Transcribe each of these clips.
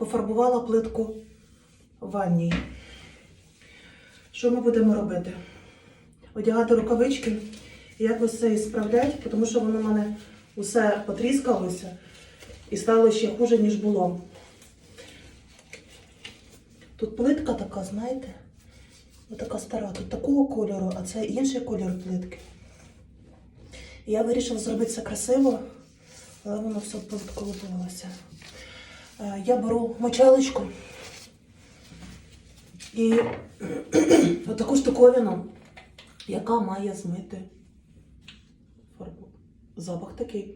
пофарбувала плитку в ванній. Що ми будемо робити? Одягати рукавички і якось це і справляти, тому що воно в мене усе потріскалося і стало ще хуже, ніж було. Тут плитка така, знаєте, така стара, тут такого кольору, а це інший кольор плитки. І я вирішила зробити це красиво, але воно все. Е, Я беру мочалочку і отаку штуковину, яка має змити фарбу. Запах такий.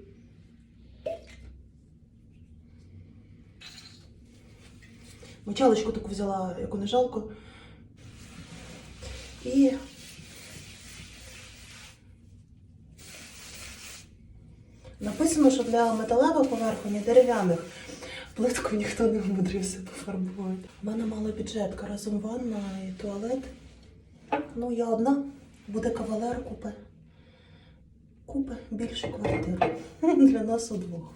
Мочалочку таку взяла, яку не жалко. І написано, що для металевих поверхонь дерев'яних плитку ніхто не умудрився пофарбувати. У мене мала бюджетка разом ванна і туалет. Ну, я одна, буде кавалер, купе. Купе більшу квартиру. Для нас удвох.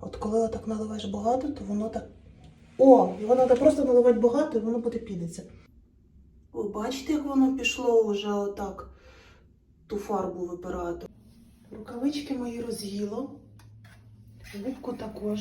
От коли отак наливаєш багато, то воно так. О, його треба просто наливати багато, і воно буде підеться. Ви бачите, як воно пішло вже отак ту фарбу вибирати. Рукавички мої роз'їло. Губку також.